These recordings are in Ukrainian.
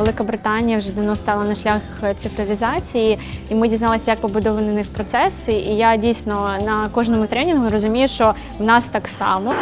Велика Британія вже давно стала на шлях цифровізації, і ми дізналися, як побудовані них процеси. І я дійсно на кожному тренінгу розумію, що в нас так само.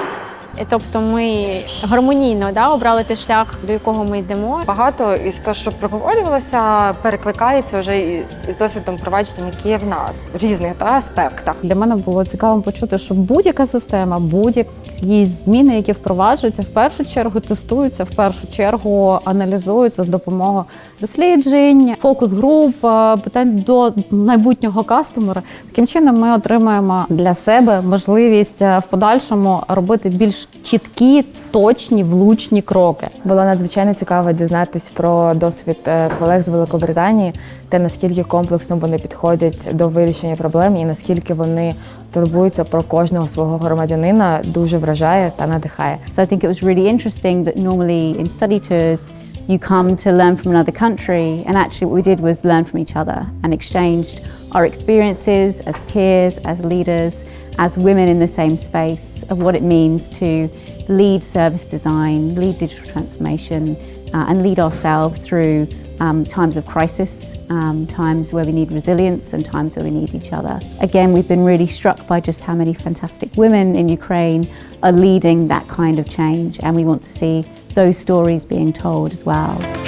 І Тобто ми гармонійно да, обрали той шлях, до якого ми йдемо. Багато із того, що проговорювалося, перекликається вже і- із досвідом провадження, які є в нас в різних та, аспектах. Для мене було цікаво почути, що будь-яка система, будь-які зміни, які впроваджуються, в першу чергу тестуються, в першу чергу аналізуються з допомогою досліджень, фокус груп, е, питань до майбутнього кастомера. Таким чином, ми отримаємо для себе можливість е, в подальшому робити більш чіткі, точні, влучні кроки. Було надзвичайно цікаво дізнатись про досвід е, колег з Великобританії, те наскільки комплексно вони підходять до вирішення проблем і наскільки вони турбуються про кожного свого громадянина, дуже вражає та надихає. So I think it was really interesting that normally in study tours you come to learn from another country, and actually what we did was learn from each other and exchanged our experiences as peers, as leaders, as women in the same space of what it means to lead service design, lead digital transformation, uh, and lead ourselves through um, times of crisis, um, times where we need resilience, and times where we need each other. Again, we've been really struck by just how many fantastic women in Ukraine are leading that kind of change, and we want to see those stories being told as well.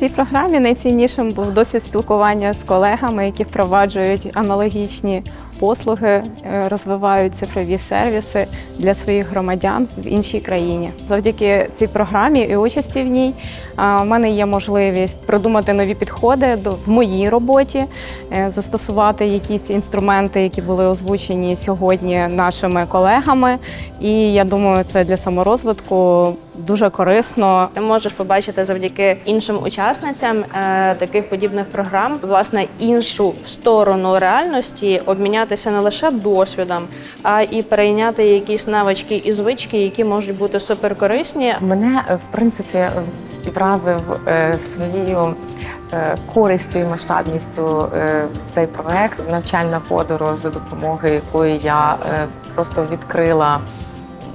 Цій програмі найціннішим був досвід спілкування з колегами, які впроваджують аналогічні послуги, е, розвивають цифрові сервіси для своїх громадян в іншій країні. Завдяки цій програмі і участі в ній а, в мене є можливість продумати нові підходи в моїй роботі, е, застосувати якісь інструменти, які були озвучені сьогодні нашими колегами. І я думаю, це для саморозвитку дуже корисно. Ти можеш побачити завдяки іншим учасницям е, таких подібних програм власне іншу сторону реальності, обмінятися не лише досвідом, а і перейняти якісь навички і звички, які можуть бути суперкорисні. Мене е, в принципі е, вразив е, своєю користю і масштабністю цей проект навчальна подорож, за допомогою якої я просто відкрила.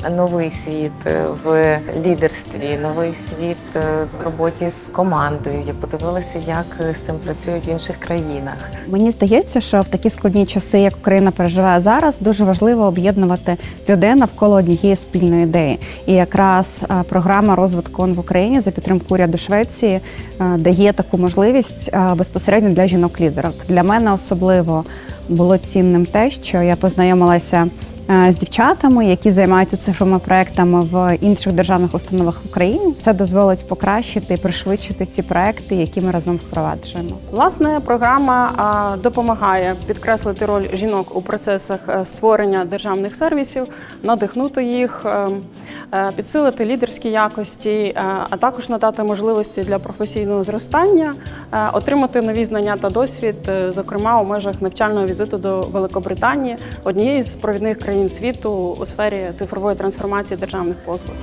Новий світ е, в лідерстві, новий світ е, в роботі з командою. Я подивилася, як е, з цим працюють в інших країнах. Мені здається, що в такі складні часи, як Україна переживає зараз, дуже важливо об'єднувати людей навколо однієї спільної ідеї. І якраз програма розвитку ООН в Україні за підтримку уряду Швеції дає таку можливість безпосередньо для жінок-лідерок. Для мене особливо було цінним те, що я познайомилася. Е, З дівчатами, які займаються цифровими проектами в інших державних установах в Україні, це дозволить покращити і пришвидшити ці проекти, які ми разом впроваджуємо. Власне, програма допомагає підкреслити роль жінок у процесах е, створення державних сервісів, надихнути їх, е, підсилити лідерські якості, а також надати можливості для професійного зростання, отримати нові знання та досвід, зокрема у межах навчального візиту до Великобританії, однієї з провідних країн світу у сфері цифрової трансформації державних послуг.